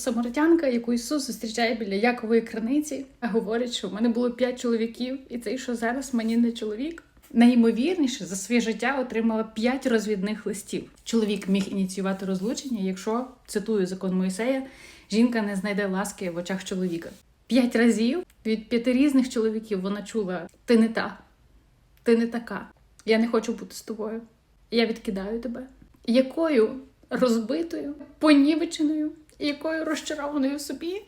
Самаритянка, яку Ісус зустрічає біля Якової криниці, говорить, що в мене було п'ять чоловіків, і цей, що зараз мені не чоловік. Найімовірніше за своє життя отримала п'ять розвідних листів. Чоловік міг ініціювати розлучення, якщо цитую закон Моїсея, жінка не знайде ласки в очах чоловіка. П'ять разів від п'яти різних чоловіків вона чула: ти не та, ти не така. Я не хочу бути з тобою. Я відкидаю тебе. Якою розбитою, понівеченою, якою розчарованою собі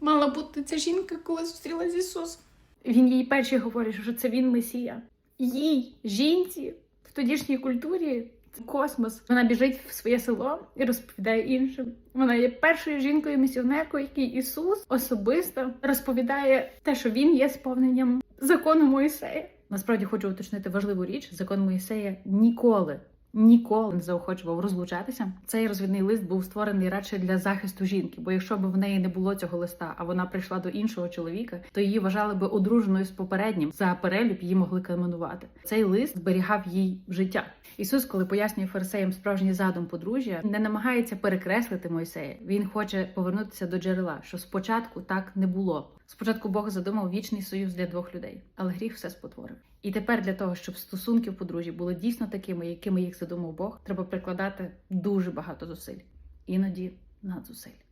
мала бути ця жінка, коли зустрілася з Ісусом. Він їй перший говорить, що це він Месія. Їй, жінці, в тодішній культурі це космос. Вона біжить в своє село і розповідає іншим. Вона є першою жінкою місіонеркою, якій Ісус особисто розповідає те, що він є сповненням закону Моїсея. Насправді хочу уточнити важливу річ: закон Моїсея ніколи. Ніколи не заохочував розлучатися. Цей розвідний лист був створений радше для захисту жінки, бо якщо б в неї не було цього листа, а вона прийшла до іншого чоловіка, то її вважали би одруженою з попереднім. За перелюб її могли каменувати. Цей лист зберігав їй життя. Ісус, коли пояснює фарисеям справжній задум подружжя, не намагається перекреслити Мойсея. Він хоче повернутися до джерела, що спочатку так не було. Спочатку Бог задумав вічний союз для двох людей, але гріх все спотворив. І тепер для того, щоб стосунки в подружжі були дійсно такими, якими їх задумав Бог, треба прикладати дуже багато зусиль, іноді надзусиль.